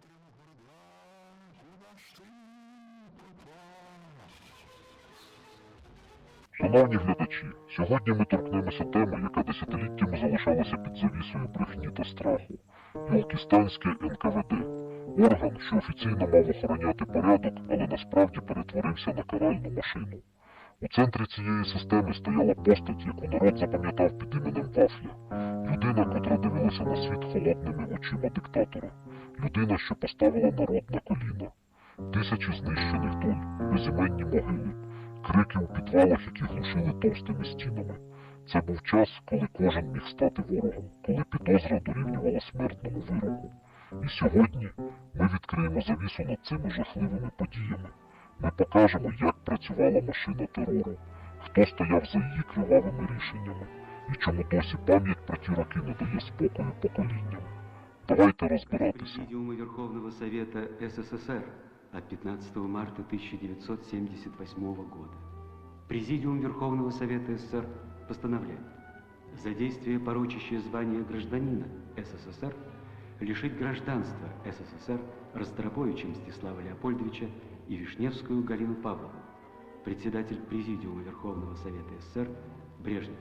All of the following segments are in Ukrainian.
ветряних городах у наш ти. Шановні глядачі, сьогодні ми торкнемося теми, яка десятиліттями залишалася під завісою брехні та страху. Юлкістанське НКВД. Орган, що офіційно мав охороняти порядок, але насправді перетворився на каральну машину. У центрі цієї системи стояла постать, яку народ запам'ятав під іменем Вафля. Людина, котра дивилася на світ холодними очима диктатора. Людина, що поставила народ на коліна. Тисячі знищених доль, безіменні могили крики у підвалах, які глушили товстими стінами. Це був час, коли кожен міг стати ворогом, коли підозра дорівнювала смертному вироку. І сьогодні ми відкриємо завісу над цими жахливими подіями. Ми покажемо, як працювала машина терору, хто стояв за її кривавими рішеннями, і чому досі пам'ять про ті роки не дає спокою поколінням. Давайте розбиратися. Президиума Верховного Совета СССР от 15 марта 1978 года. Президиум Верховного Совета СССР постановляет за действие, порочащее звание гражданина СССР, лишить гражданства СССР Ростроповича Мстислава Леопольдовича и Вишневскую Галину Павловну, председатель Президиума Верховного Совета СССР Брежнев.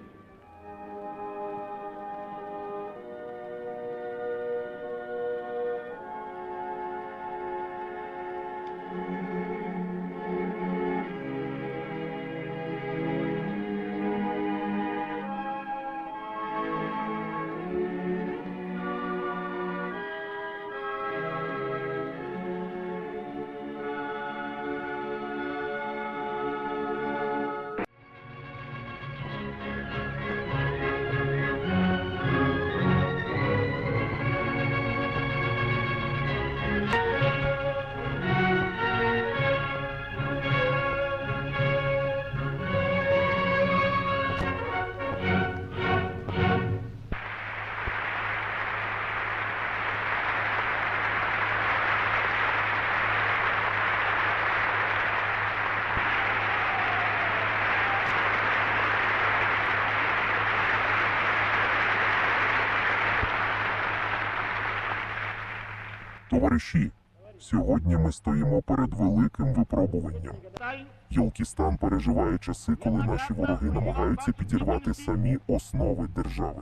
Товариші, сьогодні ми стоїмо перед великим випробуванням. Єлкістан переживає часи, коли наші вороги намагаються підірвати самі основи держави.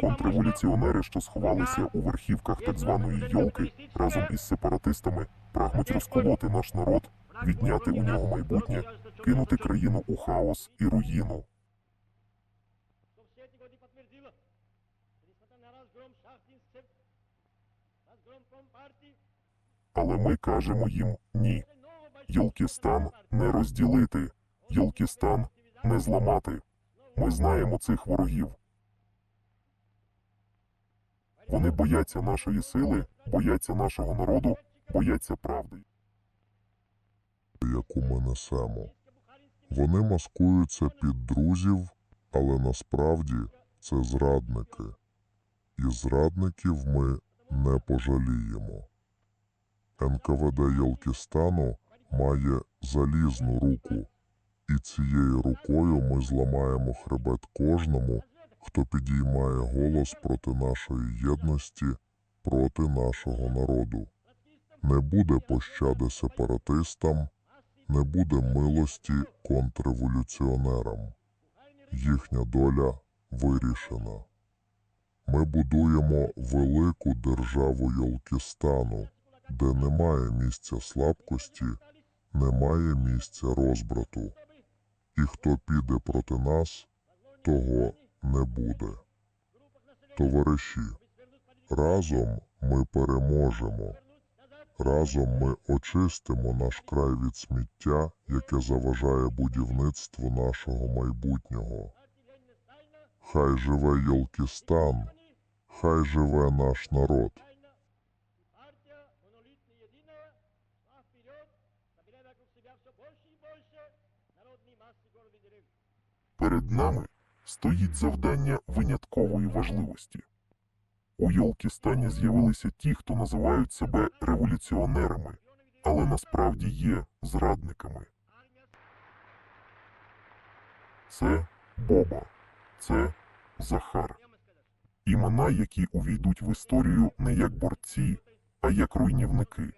Контрреволюціонери, що сховалися у верхівках так званої йолки, разом із сепаратистами, прагнуть розколоти наш народ, відняти у нього майбутнє, кинути країну у хаос і руїну. Але ми кажемо їм ні. Єлкістан не розділити, Єлкістан не зламати. Ми знаємо цих ворогів. Вони бояться нашої сили, бояться нашого народу, бояться правди. яку ми несемо. Вони маскуються під друзів, але насправді це зрадники. І зрадників ми не пожаліємо. НКВД Єлкістану має залізну руку, і цією рукою ми зламаємо хребет кожному, хто підіймає голос проти нашої єдності, проти нашого народу. Не буде пощади сепаратистам, не буде милості контрреволюціонерам. Їхня доля вирішена. Ми будуємо велику державу Йолкістану, де немає місця слабкості, немає місця розбрату. І хто піде проти нас, того не буде. Товариші, разом ми переможемо. Разом ми очистимо наш край від сміття, яке заважає будівництву нашого майбутнього. Хай живе Йолкістан, хай живе наш народ. Перед нами стоїть завдання виняткової важливості. У Йолкістані з'явилися ті, хто називають себе революціонерами, але насправді є зрадниками. Це Боба, це Захар. Імена, які увійдуть в історію не як борці, а як руйнівники.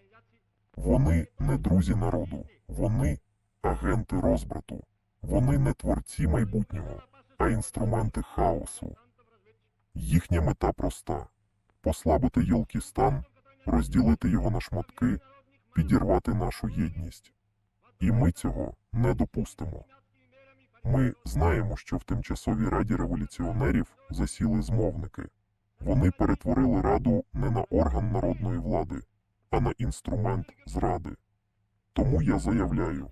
Вони не друзі народу, вони агенти розбрату. Вони не творці майбутнього, а інструменти хаосу. Їхня мета проста послабити Йолкістан, розділити його на шматки, підірвати нашу єдність. І ми цього не допустимо. Ми знаємо, що в тимчасовій раді революціонерів засіли змовники. Вони перетворили раду не на орган народної влади, а на інструмент зради. Тому я заявляю,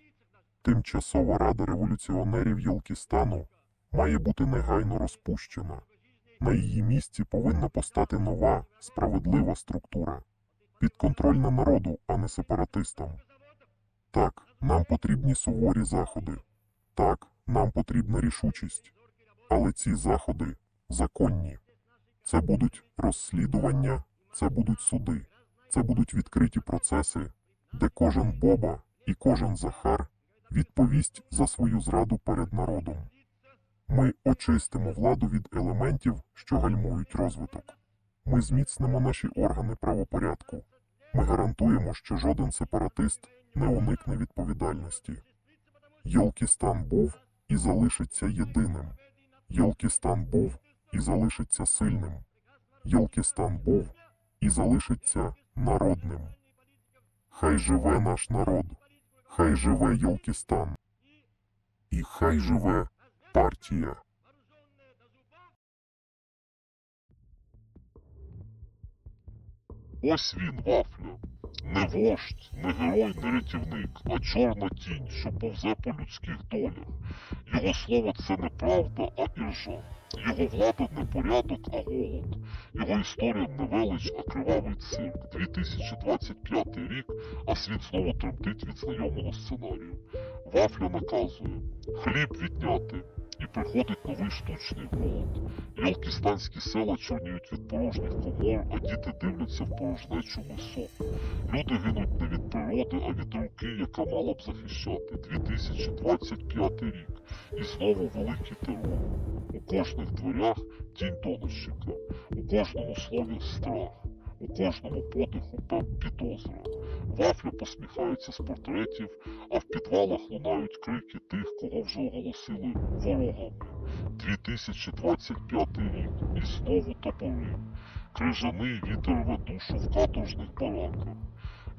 тимчасова рада революціонерів Єлкістану має бути негайно розпущена. На її місці повинна постати нова, справедлива структура, підконтрольна народу, а не сепаратистам. Так, нам потрібні суворі заходи. Так, нам потрібна рішучість. Але ці заходи законні. Це будуть розслідування, це будуть суди, це будуть відкриті процеси, де кожен Боба і кожен Захар відповість за свою зраду перед народом. Ми очистимо владу від елементів, що гальмують розвиток. Ми зміцнимо наші органи правопорядку. Ми гарантуємо, що жоден сепаратист не уникне відповідальності. Йолкістан був і залишиться єдиним. Йолкістан був і залишиться сильним. Йолкістан був і залишиться народним. Хай живе наш народ, хай живе Йолкістан, і хай живе партія. Ось він, Вафля. Не вождь, не герой, не рятівник, а чорна тінь, що повзе по людських долях. Його слово це не правда, а іржа. Його влада не порядок, а голод. Його історія не велич, а кривавий цирк. 2025 рік, а світ знову тремтить від знайомого сценарію. Вафля наказує хліб відняти, і приходить новий штучний голод. Йолкістанські села чорніють від порожніх комор, а діти дивляться в порожнечу висок. Люди гинуть не від природи, а від руки, яка мала б захищати. 2025 рік. І знову великий терор. У кожних дверях тінь донищика, у кожному слові страх, у кожному подиху підозра. Вафля посміхаються з портретів, а в підвалах лунають крики тих, кого вже оголосили ворогами. 2025 рік і знову топори. Крижаний вітер ведушу в каторжних бараках.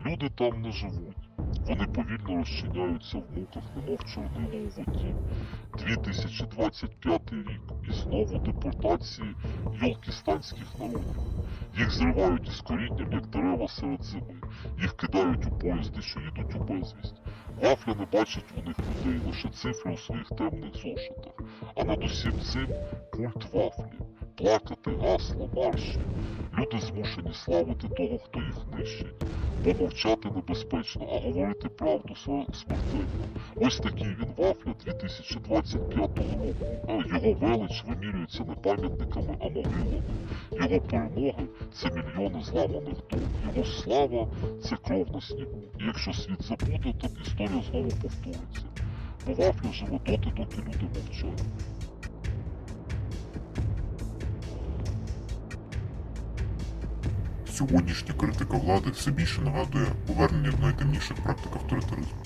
Люди там не живуть. Вони повільно розчиняються в муках, немов чорнило у воді. 2025 рік і знову депортації йолкістанських народів. Їх зривають із корінням, як дерева серед зими. Їх кидають у поїзди, що їдуть у безвість. Вафля не бачить у них людей, лише цифри у своїх темних зошитах. А над усім цим культ вафлі. Плакати, гасла, марші. Люди змушені славити того, хто їх нищить. Бо мовчати небезпечно, а говорити правду сме- смертельно. Ось такий він вафля 2025 року. Його велич вимірюється не пам'ятниками, а могилами. Його перемоги це мільйони зламаних дух. Його слава це кров на снігу. І якщо світ забуде, то історія знову повториться. Бо вафля живе доти, доки люди мовчать. Сьогоднішня критика влади все більше нагадує повернення до найтемніших практик авторитаризму.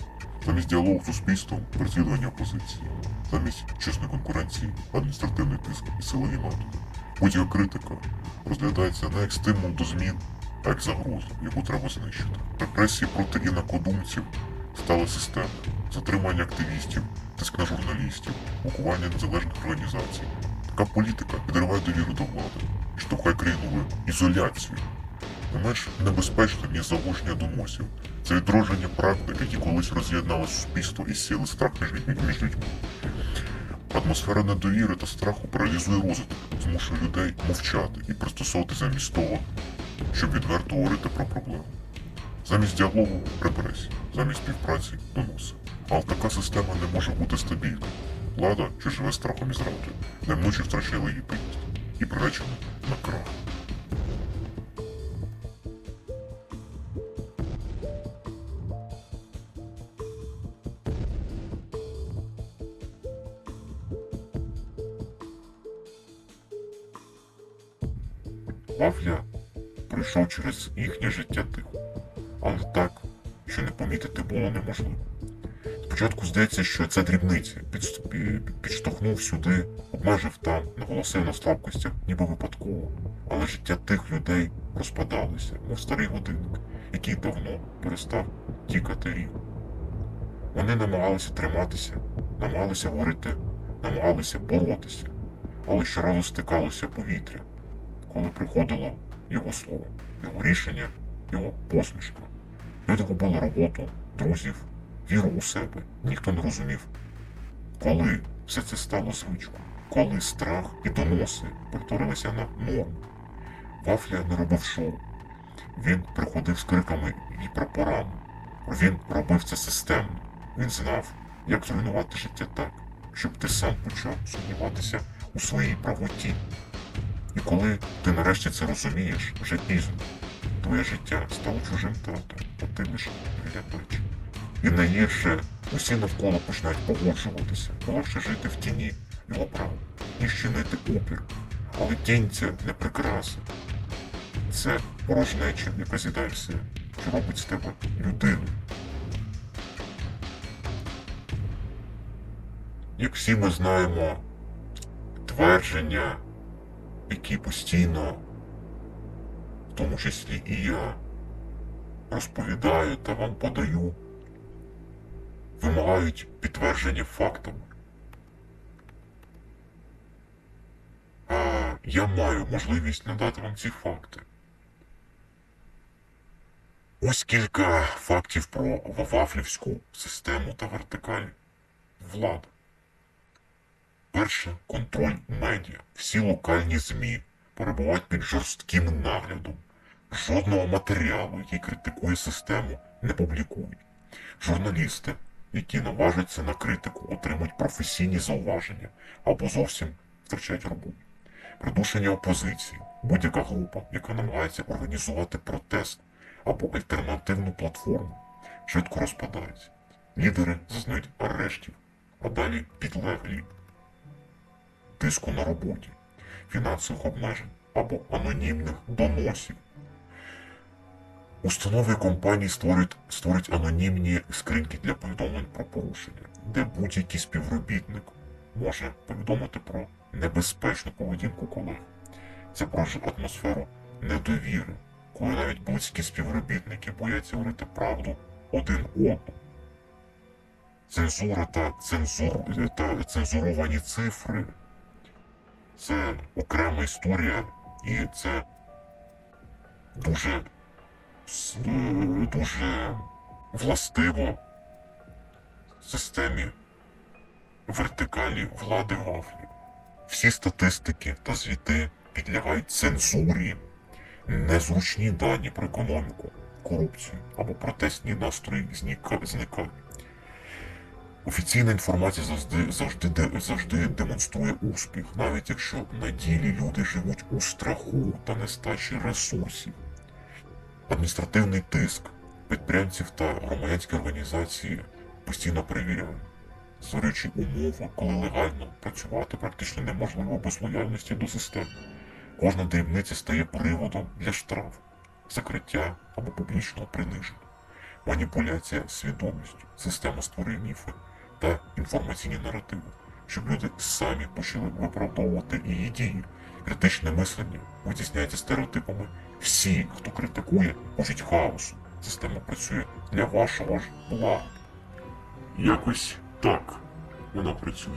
Замість діалогу з суспільством переслідування опозиції, замість чесної конкуренції, адміністративний тиск і силові методи. Будь-яка критика розглядається не як стимул до змін, а як загроза, яку треба знищити. Репресії проти інакодумців стали системою. Затримання активістів, тиск на журналістів, блокування незалежних організацій. Така політика підриває довіру до влади і штовхає країну в ізоляцію. Не менш небезпечним є заворушення доносів. Це відродження практик, які колись роз'єднали суспільство і сіли страх між людьми. Атмосфера недовіри та страху паралізує розвиток, змушує людей мовчати і пристосовуватися замість того, щоб відверто говорити про проблему. Замість діалогу репресії, замість співпраці доноси. Але така система не може бути стабільною. Влада, що живе страхом і зрадою, неминуче втрачає легітимність і приречена на крах. Їхнє життя тихо. Але так, що не помітити було неможливо. Спочатку здається, що це дрібниці. Підст- Підштовхнув сюди, обмежив там, наголосив на слабкостях, ніби випадково. Але життя тих людей розпадалося, мов старий годинник, який давно перестав тікати рік. Вони намагалися триматися, намагалися говорити, намагалися боротися, але щоразу стикалося повітря, коли приходило його слово, його рішення, його посмішка. Люди губили роботу, друзів, віру у себе. Ніхто не розумів, коли все це стало звичкою, коли страх і доноси перетворилися на норму. Вафля не робив шоу. Він приходив з криками і прапорами. Він робив це системно. Він знав, як зруйнувати життя так, щоб ти сам почав сумніватися у своїй правоті. І коли ти нарешті це розумієш, вже. Твоє життя стало чужим театром, а ти лише глядач. І найгірше усі навколо починають погоджуватися, легше жити в тіні його права, ніж чинити опір. Але тінь це не прикраса. Це порожнеча, яка з'їдає все, що робить з тебе людину. Як всі ми знаємо, твердження, які постійно, в тому числі і я, розповідаю та вам подаю, вимагають підтвердження фактами. А я маю можливість надати вам ці факти. Ось кілька фактів про Вафлівську систему та вертикаль влади. Перше контроль медіа. Всі локальні ЗМІ перебувають під жорстким наглядом. Жодного матеріалу, який критикує систему, не публікують. Журналісти, які наважаться на критику, отримують професійні зауваження або зовсім втрачають роботу. Придушення опозиції, будь-яка група, яка намагається організувати протест або альтернативну платформу, швидко розпадається. Лідери зазнають арештів, а далі підлеглі тиску на роботі, фінансових обмежень або анонімних доносів. Установи компанії створюють, створюють анонімні скриньки для повідомлень про порушення, де будь-який співробітник може повідомити про небезпечну поведінку колег. Це породжує атмосферу недовіри, коли навіть близькі співробітники бояться говорити правду один одному. Цензура та, цензур, та цензуровані цифри це окрема історія, і це дуже, дуже властиво системі вертикалі влади Гафлі. Всі статистики та звіти підлягають цензурі. Незручні дані про економіку, корупцію або протестні настрої зникають. Офіційна інформація завжди, завжди, завжди демонструє успіх, навіть якщо на ділі люди живуть у страху та нестачі ресурсів. Адміністративний тиск підприємців та громадянські організації постійно перевіряють, створюючи умови, коли легально працювати практично неможливо без лояльності до системи. Кожна дрібниця стає приводом для штраф, закриття або публічного приниження. Маніпуляція свідомістю, система створює міфи та інформаційні наративи, щоб люди самі почали виправдовувати її дії. Критичне мислення витісняється стереотипами. Всі, хто критикує, хочуть хаосу. Система працює для вашого ж блага. Якось так вона працює.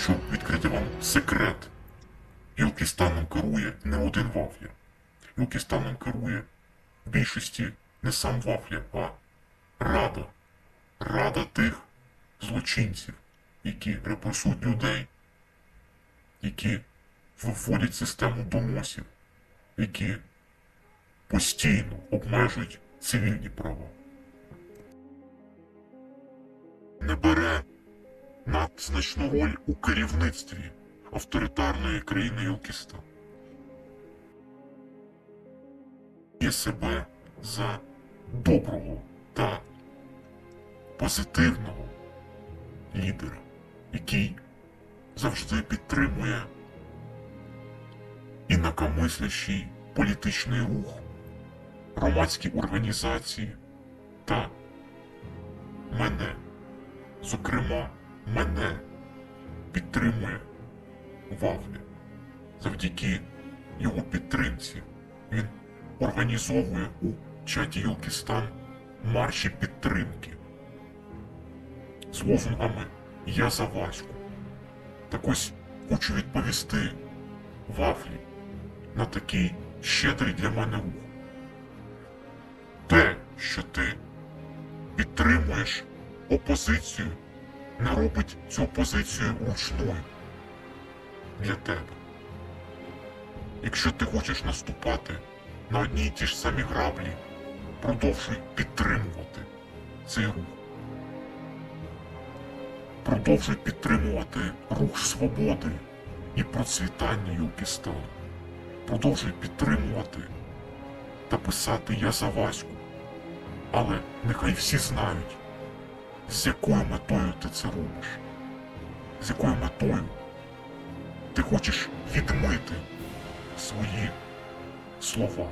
Хочу відкрити вам секрет. Юлкістаном керує не один Вафля. Юлкістаном керує в більшості не сам Вафля, а Рада. Рада тих злочинців, які репресують людей, які виводять систему доносів, які постійно обмежують цивільні права. Не бере надзначну роль у керівництві авторитарної країни Юлкістан. є себе за доброго та позитивного лідера, який завжди підтримує інакомислящий політичний рух, громадські організації та мене, зокрема, мене підтримує Вафля. Завдяки його підтримці він організовує у чаті Юлкістан марші підтримки з лозунгами Я за Ваську. Так ось хочу відповісти Вафлі на такий щедрий для мене рух. Те, що ти підтримуєш опозицію, не робить цю опозицію ручною для тебе. Якщо ти хочеш наступати на одні й ті ж самі граблі, продовжуй підтримувати цей рух. Продовжуй підтримувати рух свободи і процвітання Юлкістану. Продовжуй підтримувати та писати Я за Ваську. Але нехай всі знають, з якою метою ти це робиш. З якою метою ти хочеш відмити свої слова,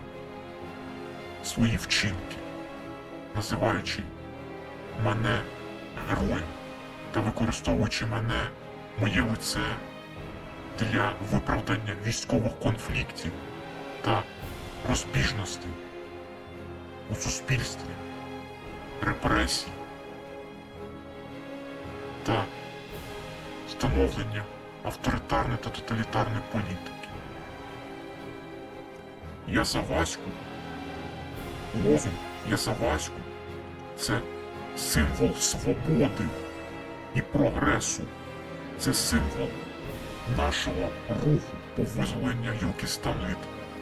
свої вчинки, називаючи мене героєм та використовуючи мене, моє лице для виправдання військових конфліктів та розбіжностей у суспільстві, репресій та становлення авторитарної та тоталітарної політики. Я за Ваську. Лозунг Я за Ваську це символ свободи і прогресу. Це символ нашого руху по визволенню Юркістану від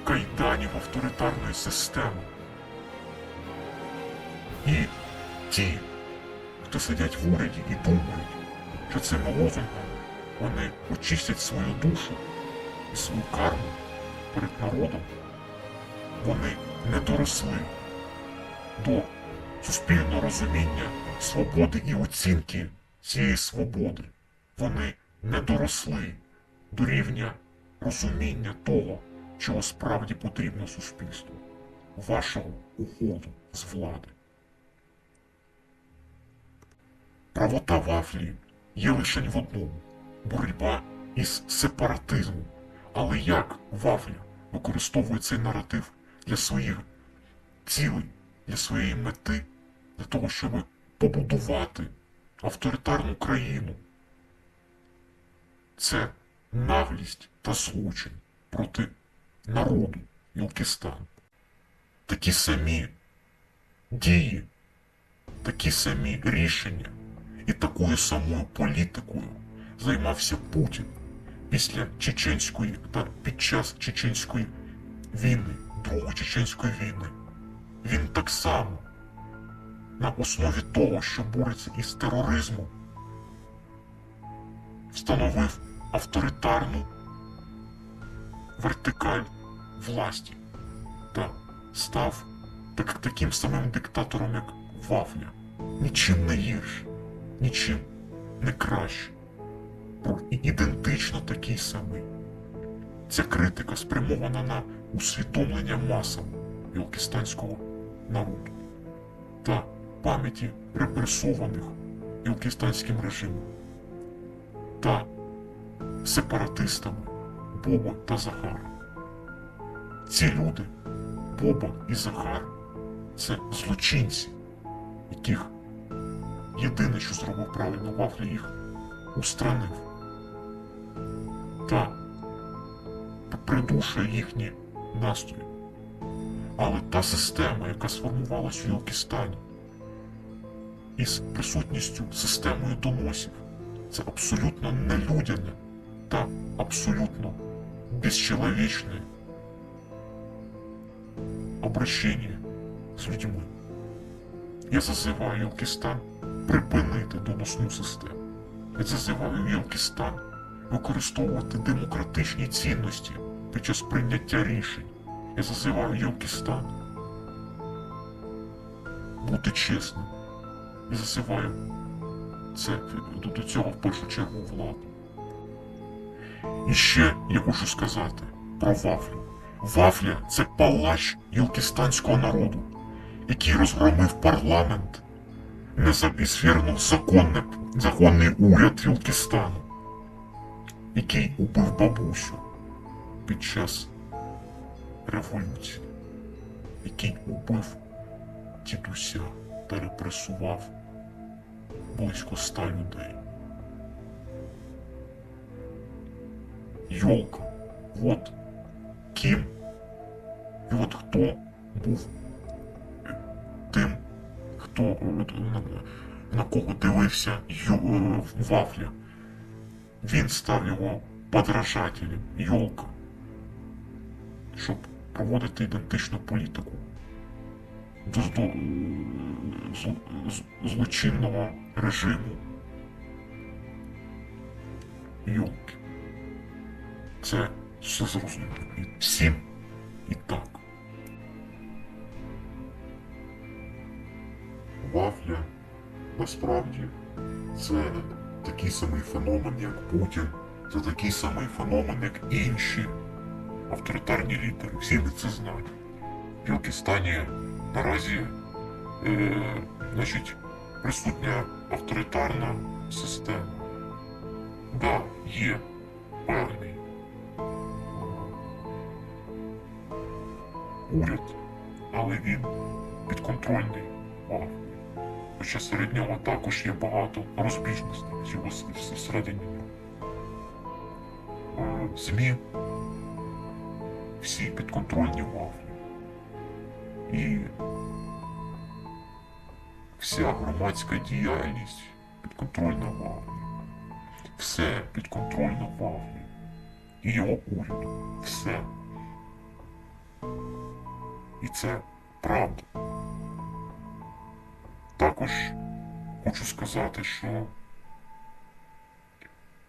кайданів авторитарної системи. І ті, хто сидять в уряді і думають, що цими лозунгами вони очистять свою душу і свою карму перед народом, вони не доросли до суспільного розуміння свободи і оцінки цієї свободи. Вони не доросли до рівня розуміння того, чого справді потрібно суспільству, вашого уходу з влади. Правота вафлі є лише в одному боротьба із сепаратизмом. Але як вафля використовує цей наратив для своїх цілей, для своєї мети, для того, щоб побудувати авторитарну країну? Це наглість та злочин проти народу Юлкістан. Такі самі дії, такі самі рішення і такою самою політикою займався Путін після Чеченської та під час Чеченської війни, Другої Чеченської війни. Він так само на основі того, що бореться із тероризмом, встановив авторитарну вертикаль власті та став так, таким самим диктатором, як Вафля. Нічим не гірше, нічим не краще. І ідентично такий самий. Ця критика спрямована на усвідомлення масам ілкістанського народу та пам'яті репресованих ілкістанським режимом та сепаратистами Боба та Захара. Ці люди, Боба і Захар, це злочинці, яких єдине, що зробив правильно Вафлі, їх устранив та придушує їхні настрої. Але та система, яка сформувалась у Юлкістані, із присутністю системою доносів, це абсолютно нелюдяне та абсолютно безчеловічне обращення з людьми. Я зазиваю Юлкістан припинити доносну систему. Я зазиваю Юлкістан використовувати демократичні цінності під час прийняття рішень. Я зазиваю Юлкістан бути чесним. І засиваю це до цього в першу чергу владу. І ще я хочу сказати про вафлю. Вафля це палач юлкістанського народу, який розгромив парламент, і звернув законне, законний уряд Юлкістану, який убив бабусю під час революції, який убив дідуся та репресував близько ста людей. Йолка, от ким і от хто був хто на, на кого дивився Ю, е, Вафля. Він став його подражателем, Йолка, щоб проводити ідентичну політику до, до е, злочинного режиму. Йолки. Це все зрозуміло. І всім і так. Вафля насправді це такий самий феномен, як Путін, це такий самий феномен, як інші авторитарні лідери. Всі ми це знають. В Пакистані наразі е, значить, присутня авторитарна система. Да, є певний уряд, але він підконтрольний. Хоча серед нього також є багато розбіжностей с- вс- всередині. Е, ЗМІ всі підконтрольні вафлі. І вся громадська діяльність підконтрольна вафлі. Все підконтрольно вафлі. І його уряду. Все. І це правда. Також хочу сказати, що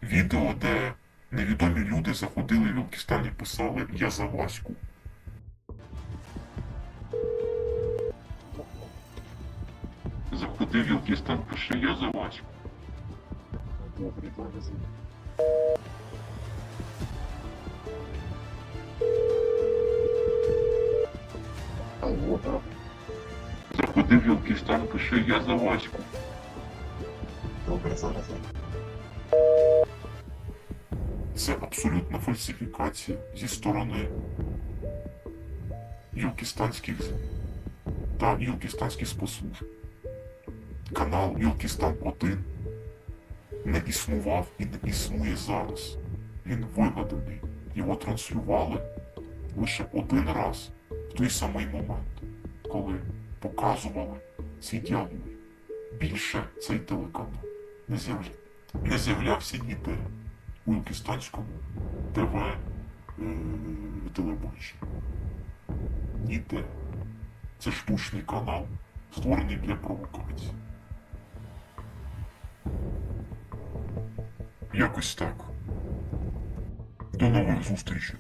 відео, де невідомі люди заходили в Вілкістан і писали Я за Ваську. Заходив в Вілкістан, пише Я за Ваську. Алло, так. Заходив в Вілкістан, пише Я за Ваську. Добре, зараз. Це абсолютна фальсифікація зі сторони юлкістанських та юлкістанських спецслужб. Канал Юлкістан 1 не існував і не існує зараз. Він вигаданий. Його транслювали лише один раз в той самий момент, коли показували ці діалоги. Більше цей телеканал не, з'явля... не з'являвся ніде у Юлкістанському ТВ е... телебаченні. Ніде. Це штучний канал, створений для провокації. Якось так. До нових зустрічей.